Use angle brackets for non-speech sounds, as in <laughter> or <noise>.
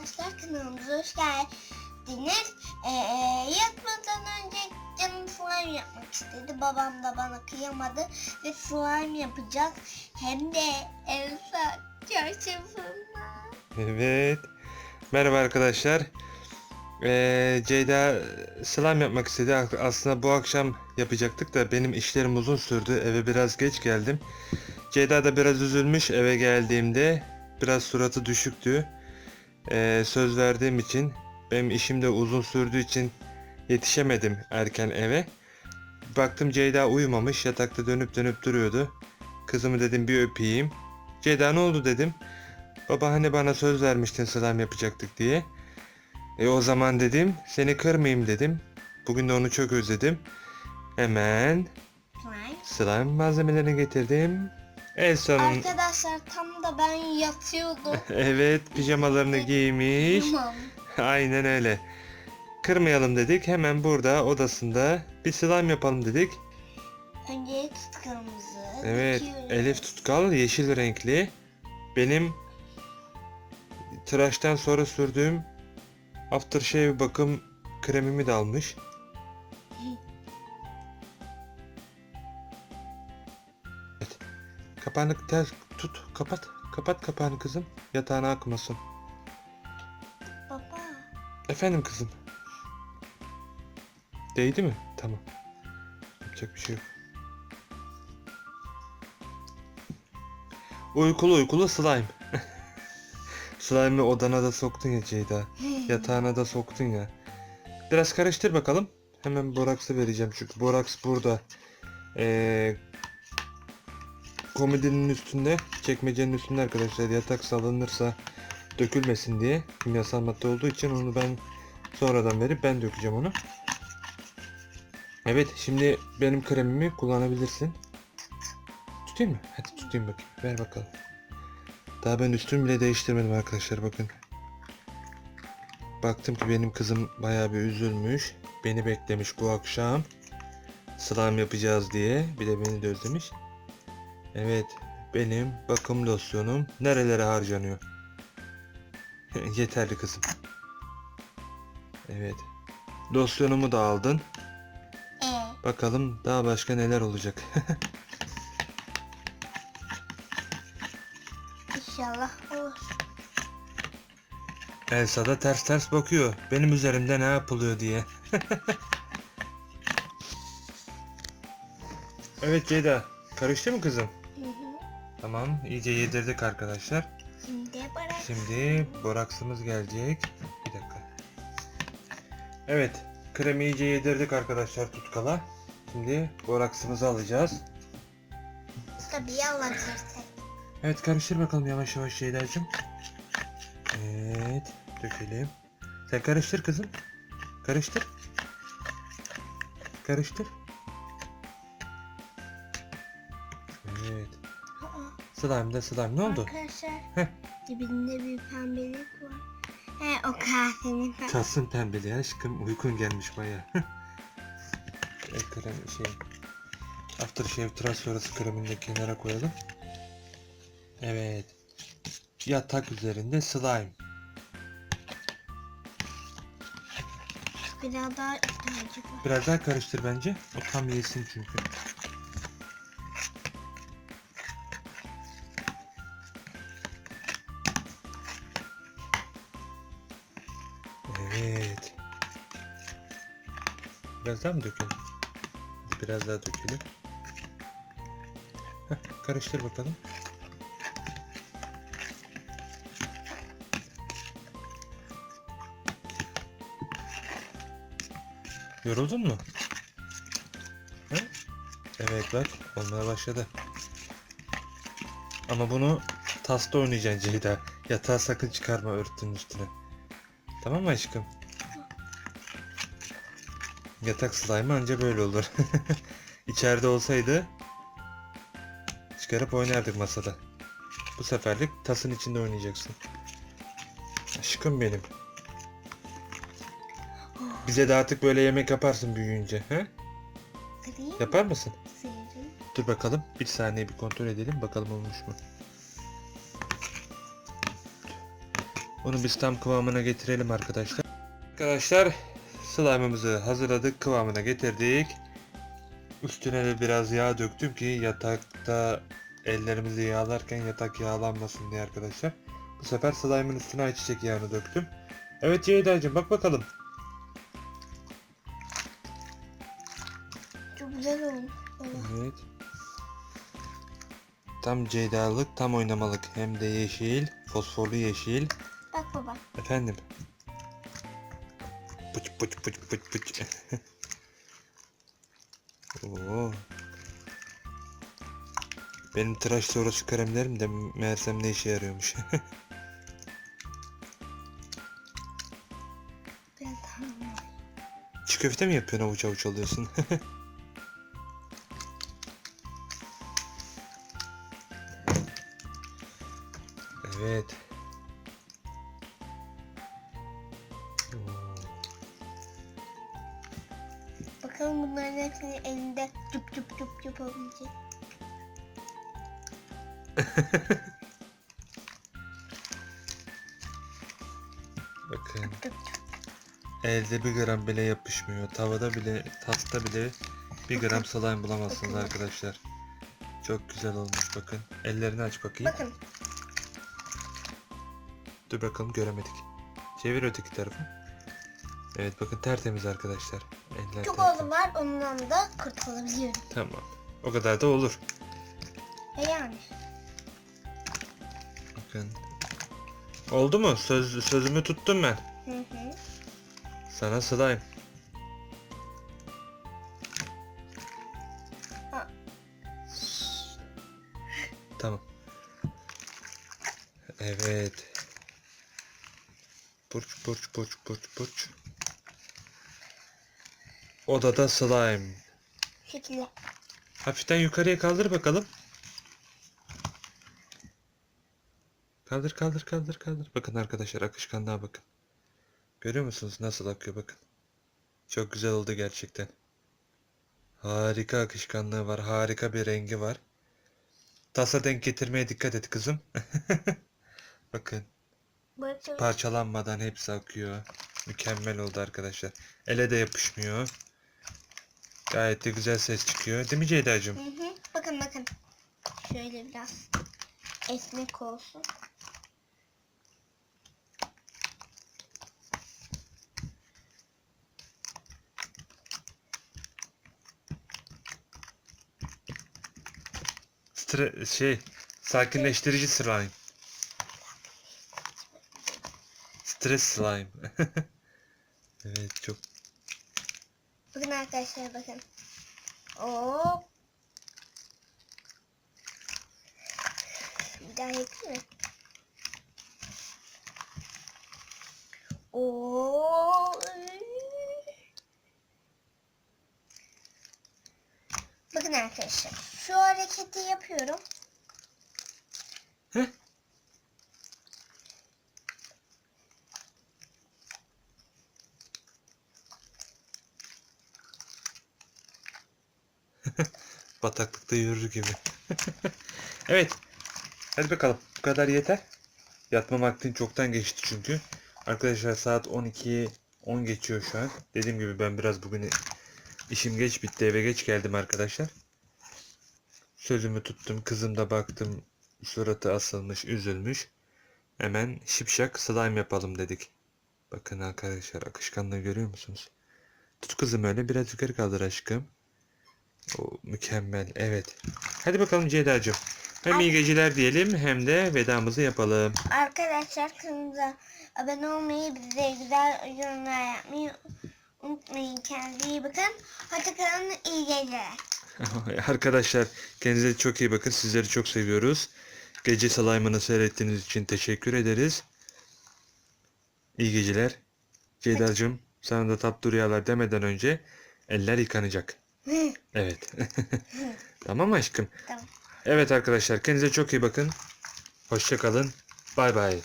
Arkadaşlar kanalımıza hoş geldiniz. Ee, yatmadan önce canım slime yapmak istedi. Babam da bana kıyamadı ve slime yapacağız. Hem de Elsa çarşafında. Evet. Merhaba arkadaşlar. Ee, Ceyda slime yapmak istedi. Aslında bu akşam yapacaktık da benim işlerim uzun sürdü. Eve biraz geç geldim. Ceyda da biraz üzülmüş eve geldiğimde. Biraz suratı düşüktü. Ee, söz verdiğim için benim işim de uzun sürdüğü için yetişemedim erken eve. Baktım Ceyda uyumamış. Yatakta dönüp dönüp duruyordu. Kızımı dedim bir öpeyim. Ceyda ne oldu dedim. Baba hani bana söz vermiştin slime yapacaktık diye. E o zaman dedim seni kırmayayım dedim. Bugün de onu çok özledim. Hemen slime malzemelerini getirdim. Elsa'nın Arkadaşlar tam da ben yatıyordum. <laughs> evet pijamalarını giymiş. Tamam. <laughs> Aynen öyle. Kırmayalım dedik. Hemen burada odasında bir slime yapalım dedik. Önce tutkalımızı Evet. Elif Tutkal yeşil renkli. Benim tıraştan sonra sürdüğüm aftershave bakım kremimi de almış. Kapağını ters tut, kapat. Kapat kapağını kızım. Yatağına akmasın. Baba. Efendim kızım. Değdi mi? Tamam. Yapacak bir şey yok. Uykulu uykulu slime. <laughs> Slime'ı odana da soktun ya Ceyda. <laughs> Yatağına da soktun ya. Biraz karıştır bakalım. Hemen boraksı vereceğim çünkü boraks burada. Ee, komodinin üstünde, çekmecenin üstünde arkadaşlar yatak salınırsa dökülmesin diye kimyasal madde olduğu için onu ben sonradan verip ben dökeceğim onu. Evet şimdi benim kremimi kullanabilirsin. Tutayım mı? Hadi tutayım bakayım. Ver bakalım. Daha ben üstümü bile değiştirmedim arkadaşlar bakın. Baktım ki benim kızım bayağı bir üzülmüş. Beni beklemiş bu akşam. Slime yapacağız diye. Bir de beni de özlemiş. Evet benim bakım losyonum nerelere harcanıyor? <laughs> Yeterli kızım. Evet. Losyonumu da aldın. Ee, Bakalım daha başka neler olacak. <laughs> inşallah olur. Elsa da ters ters bakıyor. Benim üzerimde ne yapılıyor diye. <laughs> evet Ceyda. Karıştı mı kızım? Tamam. iyice yedirdik arkadaşlar. Şimdi bırak. Şimdi boraksımız gelecek. Bir dakika. Evet. Kremi iyice yedirdik arkadaşlar tutkala. Şimdi boraksımızı alacağız. Tabii alabilirsek. Evet karıştır bakalım yavaş yavaş Ceyda'cığım. Evet. Dökelim. Sen karıştır kızım. Karıştır. Karıştır. Evet. Slime da slime. Ne oldu? Arkadaşlar Heh. dibinde bir pembelik var. He o kahvenin pembe. Tasın pembeli aşkım. Uykun gelmiş baya. krem şey. Aftershave tıraş sonrası kremini de kenara koyalım. Evet. Yatak üzerinde slime. Biraz daha ihtiyacı var. Biraz daha karıştır bence. O tam yesin çünkü. Evet. Biraz daha mı dökelim? Biraz daha dökelim. Heh, karıştır bakalım. Yoruldun mu? Hı? Evet bak olmaya başladı. Ama bunu tasta oynayacaksın Ceyda. Yatağı sakın çıkarma örtünün üstüne. Tamam mı aşkım? Yatak slime anca böyle olur. <laughs> İçeride olsaydı çıkarıp oynardık masada. Bu seferlik tasın içinde oynayacaksın. Aşkım benim. Bize de artık böyle yemek yaparsın büyüyünce. He? Yapar mısın? Dur bakalım. Bir saniye bir kontrol edelim. Bakalım olmuş mu? Onu biz tam kıvamına getirelim arkadaşlar. Arkadaşlar slime'ımızı hazırladık. Kıvamına getirdik. Üstüne de biraz yağ döktüm ki yatakta ellerimizi yağlarken yatak yağlanmasın diye arkadaşlar. Bu sefer slime'ın üstüne ayçiçek yağını döktüm. Evet Ceyda'cığım bak bakalım. Çok güzel olmuş. Evet. Tam Ceyda'lık, tam oynamalık. Hem de yeşil, fosforlu yeşil. Baba. Efendim. Pıç pıç pıç pıç pıç. <laughs> Oo. Benim tıraş sonrası kremlerim de meğersem ne işe yarıyormuş. <laughs> Çiğ köfte mi yapıyorsun avuç avuç alıyorsun? <laughs> evet. Bakalım bunların hepsini elinde cüp cüp cüp. Bakın Cüp cüp. elde bir gram bile yapışmıyor. Tavada bile, tatta bile bir gram slime bulamazsınız Bakın. arkadaşlar. Çok güzel olmuş bakın. Ellerini aç bakayım. Bakın. Dur bakalım göremedik. Çevir öteki tarafı. Evet bakın tertemiz arkadaşlar. Eller Çok oğlum var ondan da kurtulabiliyorum. Tamam. O kadar da olur. E yani. Bakın. Oldu mu? Söz, sözümü tuttum ben. Hı hı. Sana slime. Ha. Tamam. Evet. Burç burç burç burç burç. Odada slime. Şekilde. Hafiften yukarıya kaldır bakalım. Kaldır kaldır kaldır kaldır. Bakın arkadaşlar akışkanlığa bakın. Görüyor musunuz nasıl akıyor bakın. Çok güzel oldu gerçekten. Harika akışkanlığı var. Harika bir rengi var. Tasa denk getirmeye dikkat et kızım. <laughs> bakın parçalanmadan hepsi akıyor. Mükemmel oldu arkadaşlar. Ele de yapışmıyor. Gayet de güzel ses çıkıyor. Değil mi Ceyda'cığım? Hı hı. Bakın bakın. Şöyle biraz esnek olsun. Stre şey sakinleştirici slime. Stres slime. <laughs> evet çok arkadaşlar bakın. Oo. Bir daha yapayım mı? Bakın arkadaşlar. Şu hareketi yapıyorum. Bataklıkta yürür gibi. <laughs> evet. Hadi bakalım. Bu kadar yeter. Yatma vaktin çoktan geçti çünkü. Arkadaşlar saat 12'yi 10 geçiyor şu an. Dediğim gibi ben biraz bugün işim geç bitti. Eve geç geldim arkadaşlar. Sözümü tuttum. Kızım da baktım suratı asılmış, üzülmüş. Hemen şipşak slime yapalım dedik. Bakın arkadaşlar akışkanlığı görüyor musunuz? Tut kızım öyle biraz yukarı kaldır aşkım. O mükemmel evet. Hadi bakalım Ceyda'cığım. Hem iyi geceler diyelim hem de vedamızı yapalım. Arkadaşlar kanalımıza abone olmayı, bize güzel yorumlar yapmayı unutmayın. Kendinize iyi bakın. Hoşçakalın. iyi geceler. <laughs> Arkadaşlar kendinize çok iyi bakın. Sizleri çok seviyoruz. Gece slime'ını seyrettiğiniz için teşekkür ederiz. İyi geceler. Ceyda'cığım sana da tatlı rüyalar demeden önce eller yıkanacak. Evet. <laughs> tamam aşkım. tamam. Evet arkadaşlar kendinize çok iyi bakın. Hoşça kalın. Bay bay.